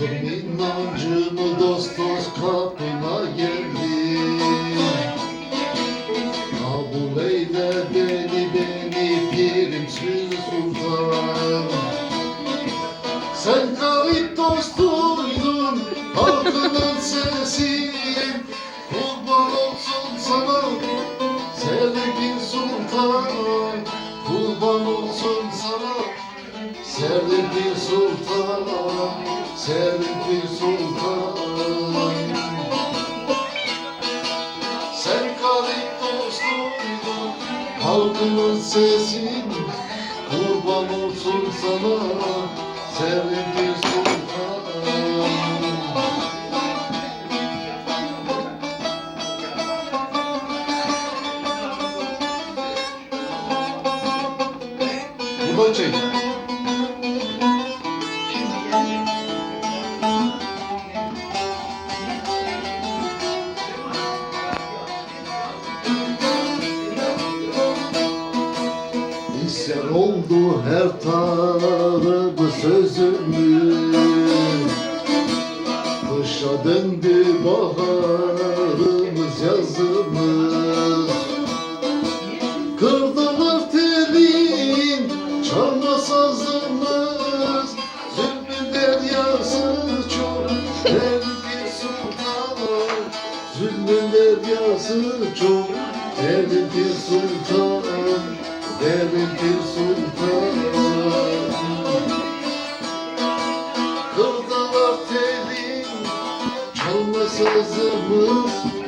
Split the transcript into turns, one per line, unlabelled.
İnancımı dost dost kapına geldi. Kabul eyle beni beni pirimsiz sultan Sen garip dostuydun halkının sesi Kurban olsun sana sevgin sultan Kurban olsun Sevdiğin sultan Sen garip dostuydun Halkının sesin Kurban olsun sana Sevdiğin sultan Buradan çek. İsyan oldu her tarafı sözümüz. Kışa döndü baharımız yazımız. Kırdılar telin çalma sazımız. Zulmün deryası çok Tehlikeli sultanım Zulmün deryası çok Tehlikeli sultanım Tehlikeli sultanım. Kırdılar telin çalma sazımız